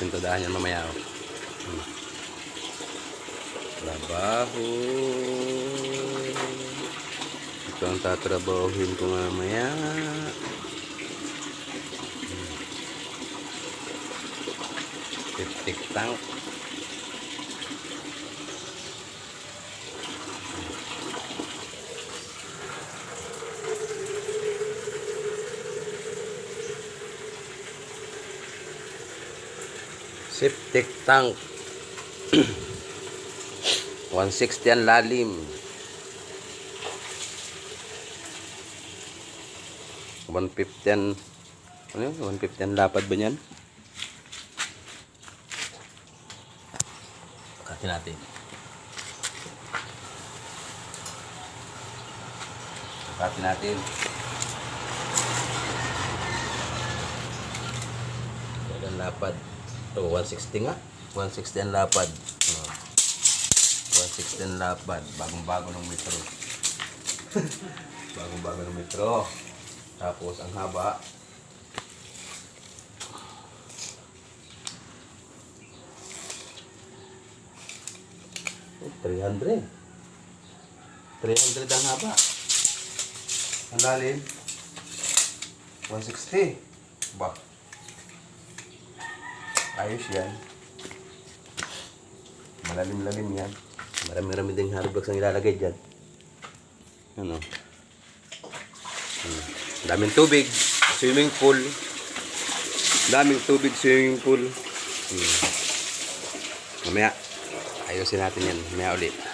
Sintodahan yan mamaya. Oh. Hmm. Trabaho. Ito ang tatrabahuhin ko mamaya. Hmm. Septic tank. Septic tank. 160 ang lalim. 150 ang ano yun? 150 ang lapad ba niyan? Kati natin. Kati natin. Ang lapad. Ito, 160 nga. 160 ang lapad. Oh. 160 ang lapad. Bagong-bago ng metro. Bagong-bago ng metro. Tapos, ang haba. Oh, 300. 300 ang haba. Ang lalim. 160. Ba? Ayos yan. Malalim-lalim yan. Marami-rami ding hard blocks ang ilalagay dyan. Ano? Hmm. Daming tubig. Swimming pool. Daming tubig swimming pool. Hmm. Mamaya. Ayusin natin yan. Mamaya ulit.